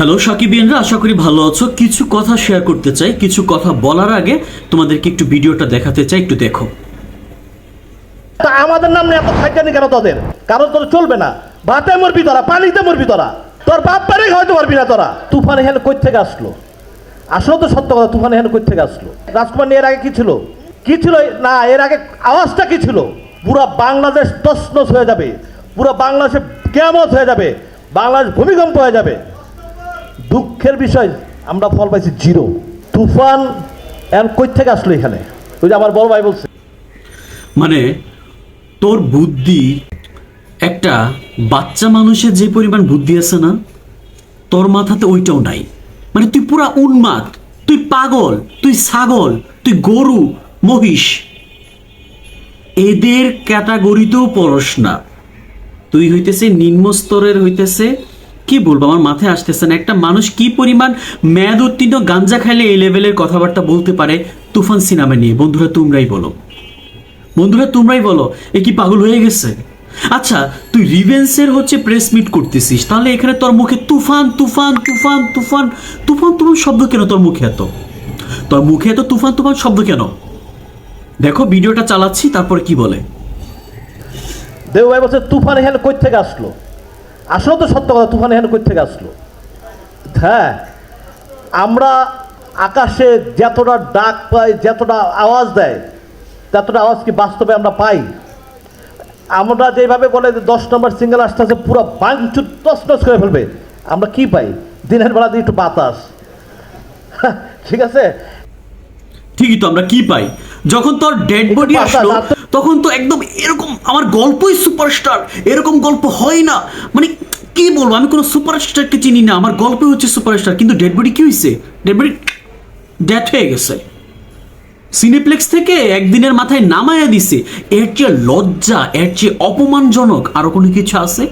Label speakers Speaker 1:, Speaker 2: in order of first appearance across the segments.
Speaker 1: Hello, সাকিবিয়ানরা, আশা করি ভালো আছো। কিছু কথা শেয়ার করতে চাই, কিছু কথা বলার আগে তোমাদেরকে একটু ভিডিওটা দেখাতে চাই, একটু দেখো।
Speaker 2: আমাদের নাম এত খাইটানি কেন তোদের? কারণ তোর চলবে না। ভাতে মরবি তোরা, পানিতে মরবি তোরা। তোর বাপ পারে হয়তো পারবি না তোরা। তুফান এখানে কই থেকে আসলো? আসলে তো সত্য কথা, তুফান এখানে কই থেকে আসলো? রাজকুমার এর আগে কি ছিল? কি ছিল? না, এর আগে আওয়াজটা কি ছিল? পুরো বাংলাদেশ তসনস হয়ে যাবে। পুরো বাংলাদেশে কেমত হয়ে যাবে। বাংলাদেশ ভূমিকম্প হয়ে যাবে। দুঃখের বিষয়, আমরা ফল পাইছি জিরো। তুফান এখন কই থেকে আসলো এখানে? ওই যে আমার বড় ভাই বলছে।
Speaker 1: মানে তোর বুদ্ধি, একটা বাচ্চা মানুষের যে পরিমাণ বুদ্ধি আছে না, তোর মাথাতে ওইটাও নাই। মানে তুই পুরা উন্মাদ, তুই পাগল, তুই ছাগল, তুই গরু, মহিষ। এদের ক্যাটাগরিতেও পড়স না। তুই হইতেছে নিম্ন স্তরের হইতেছে কি বলব? আমার মাথায় আসতেছে না। একটা মানুষ কি পরিমাণ মেয়াদ উত্তীর্ণ গাঞ্জা খাইলে এই লেভেলের কথাবার্তা বলতে পারে তুফান সিনেমা নিয়ে? বন্ধুরা, তোমরাই বলো। বন্ধুরা, তোমরাই বলো, এ কি পাগল হয়ে গেছে? আচ্ছা তুই রিভেন্সের হচ্ছে প্রেস মিট করতেছিস, তাহলে এখানে তোর মুখে তুফান তুফান তুফান তুফান তুফান তুফান শব্দ কেন তোর মুখে এত? তোর মুখে এত তুফান তুফান শব্দ কেন? দেখো ভিডিওটা চালাচ্ছি, তারপরে কি বলে?
Speaker 2: দেউ ভাই বলছে, তুফান এখানে কই থেকে আসলো? আসলে তো সত্য কথা তুফান এখানে কই থেকে আসলো? হ্যাঁ আমরা আকাশে যতটা ডাক পাই যতটা আওয়াজ দেয় ততটা আওয়াজ কি বাস্তবে আমরা পাই? আমরা যেভাবে বলে যে দশ নম্বর সিঙ্গেল আসতে আসতে পুরো বাংচুর তসনস করে ফেলবে। আমরা কি পাই? দিনের বেলা দিয়ে একটু বাতাস। ঠিক আছে?
Speaker 1: ঠিকই তো আমরা কি পাই? যখন তোর ডেড বডি আসলো তখন তো একদম এরকম আমার গল্পই সুপারস্টার এরকম গল্প হয় না। মানে কি বলব, আমি কোনো সুপারস্টারকে চিনি না, আমার গল্পই হচ্ছে সুপারস্টার কিন্তু ডেড বডি কি হয়েছে ডেড বডি ডেথ হয়ে গেছে। সিনেপ্লেক্স থেকে একদিনের মাথায় নামায়া দিছে। এর চেয়ে লজ্জা, এর চেয়ে অপমানজনক আরও কোনো কিছু আছে?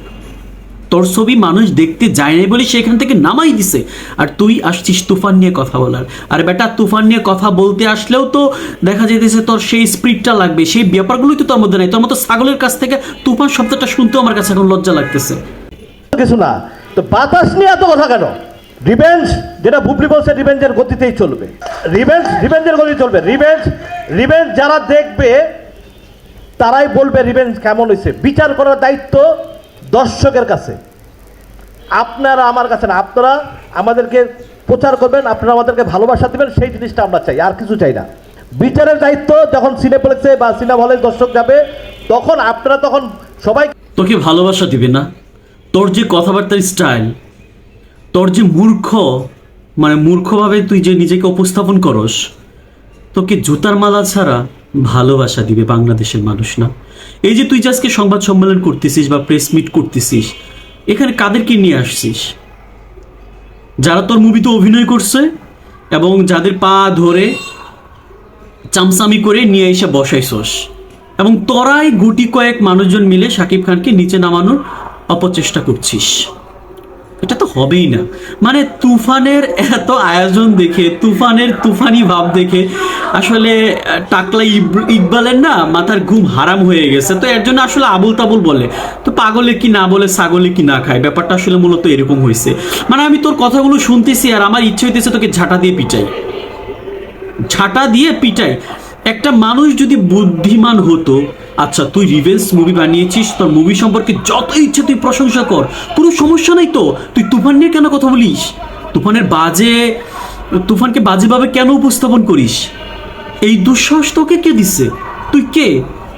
Speaker 1: তোর ছবি মানুষ দেখতে যায় না বলে সেখান থেকে নামাই দিছে। আর তুই আসছিস তুফান নিয়ে কথা বলার। আর বেটা, তুফান নিয়ে কথা বলতে আসলেও তো দেখা যেতেছে তোর সেই স্পিডটা লাগবে। সেই ব্যাপারগুলোই তো তোর মধ্যে নাই। তোর মতো ছাগলের কাছ থেকে তুফান শব্দটা শুনতেও আমার কাছে এখন লজ্জা লাগতেছে।
Speaker 2: কিছু না। তো বাতাস নিয়ে এত কথা কেন? রিভেঞ্জ যেটা বুবলি বলছে রিভেঞ্জের গতিতেই চলবে। রিভেঞ্জ রিভেঞ্জের গতি চলবে। রিভেঞ্জ রিভেঞ্জ যারা দেখবে, তারাই বলবে রিভেঞ্জ কেমন হয়েছে বিচার করার দায়িত্ব দর্শকের কাছে। আপনারা আমার কাছে না, আপনারা আমাদেরকে প্রচার করবেন, আপনারা আমাদেরকে ভালোবাসা দেবেন, সেই জিনিসটা আমরা চাই, আর কিছু চাই না। বিচারের দায়িত্ব যখন সিনেপ্লেক্সে বা সিনেমা হলে দর্শক যাবে, তখন আপনারা তখন সবাই
Speaker 1: তোকে ভালোবাসা দিবে না? তোর যে কথাবার্তার স্টাইল, তোর যে মূর্খ মানে মূর্খভাবে তুই যে নিজেকে উপস্থাপন করস, তোকে জুতার মালা ছাড়া ভালোবাসা দিবে বাংলাদেশের মানুষ না। এই যে তুই যে আজকে সংবাদ সম্মেলন করতেছিস বা প্রেস মিট করতেছিস, এখানে কাদেরকে নিয়ে আসছিস? যারা তোর মুভিতে অভিনয় করছে এবং যাদের পা ধরে চামচামি করে নিয়ে এসে বসাইছস, এবং তোরাই গুটি কয়েক মানুষজন মিলে শাকিব খানকে নিচে নামানোর অপচেষ্টা করছিস। এটা তো হবেই না। মানে তুফানের এত আয়োজন দেখে, তুফানের তুফানি ভাব দেখে, আসলে টাকলা ইকবালের না মাথার ঘুম হারাম হয়ে গেছে। তো এর জন্য আসলে আবুল তাবুল বলে। তো পাগলে কি না বলে, ছাগলে কি না খায়? ব্যাপারটা আসলে মূলত এরকম হয়েছে। মানে আমি তোর কথাগুলো শুনতেছি আর আমার ইচ্ছে হইতেছে তোকে ঝাঁটা দিয়ে পিটাই। ঝাঁটা দিয়ে পিটাই। একটা মানুষ যদি বুদ্ধিমান হতো আচ্ছা তুই রিভেন্স মুভি বানিয়েছিস, তোর মুভি সম্পর্কে যত ইচ্ছে তুই প্রশংসা কর, কোনো সমস্যা নাই তো? তুই তুফান নিয়ে কেন কথা বলিস? তুফানের বাজে, তুফানকে বাজেভাবে কেন উপস্থাপন করিস? এই দুঃসাহস তোকে কে দিচ্ছে তুই কে?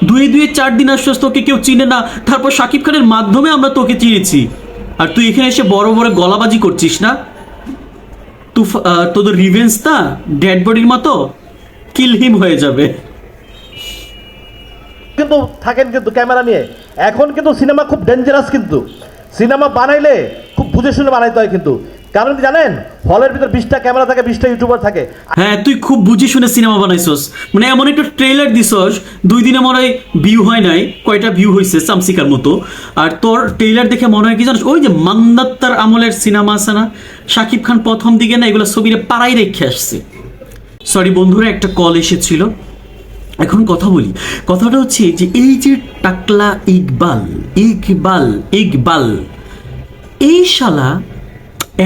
Speaker 1: দুয়ে দুয়ে চার দিন আসছিস তোকে কেউ চিনে না, তারপর শাকিব খানের মাধ্যমে আমরা তোকে চিনেছি। আর তুই এখানে এসে বড় বড় গলাবাজি করছিস না? তুফ তোদের রিভেন্স না ডেড বডির মতো? কিল হিম হয়ে যাবে।
Speaker 2: কিন্তু থাকেন কিন্তু ক্যামেরা নিয়ে। এখন কিন্তু সিনেমা খুব ডেঞ্জারাস কিন্তু। সিনেমা বানাইলে খুব বুঝে শুনে বানাইতে হয় কিন্তু। কারণ জানেন? হলের ভিতর বিশটা ক্যামেরা থাকে, বিশটা ইউটিউবার থাকে।
Speaker 1: হ্যাঁ তুই খুব বুঝি শুনে সিনেমা বানাইছস। মানে এমন একটা ট্রেলার দিছস, দুই দিনে মনে হয় ভিউ হয় নাই, কয়টা ভিউ হয়েছে চামসিকার মতো। আর তোর ট্রেলার দেখে মনে হয় কি জানিস, ওই যে মান্দাত্তার আমলের সিনেমা আছে না শাকিব খান প্রথম দিকে না এগুলো ছবিরে পাড়াই রেখে আসছে। সরি বন্ধুরা, একটা কল এসেছিল। এখন কথা বলি। কথাটা হচ্ছে যে এই যে টাকলা ইকবাল ইকবাল ইকবাল, এই শালা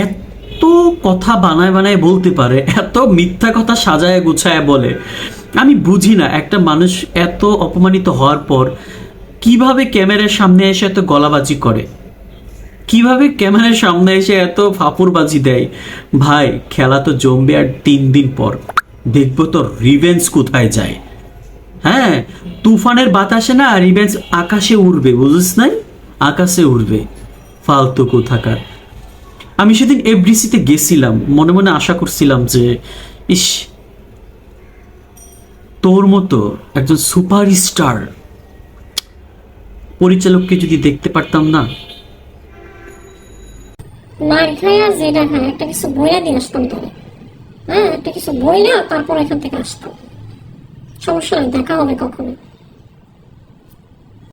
Speaker 1: এত কথা বানায় বানায় বলতে পারে, এত মিথ্যা কথা সাজায় গুছায় বলে। আমি বুঝি না একটা মানুষ এত অপমানিত হওয়ার পর কীভাবে ক্যামেরার সামনে এসে এত গলাবাজি করে? কীভাবে ক্যামেরার সামনে এসে এত ফাপুরবাজি দেয়? ভাই, খেলা তো জমবে আর তিন দিন পর। দেখব তো রিভেন্স কোথায় যায়। হ্যাঁ তুফানের বাতাসে না রিভেন্স আকাশে উড়বে, বুঝিস নাই? আকাশে উড়বে। ফালতু কোথাকার। আমি সেদিন এফডিসিতে গেছিলাম, মনে মনে আশা করছিলাম যে, ইস, তোর মতো একজন সুপারস্টার পরিচালককে যদি দেখতে পারতাম না।
Speaker 3: একটা কিছু বইয়া দিয়ে আসতাম তোরে হ্যাঁ একটা কিছু বইলে তারপর এখান থেকে আসতাম। সমস্যা নেই দেখা হবে কখনো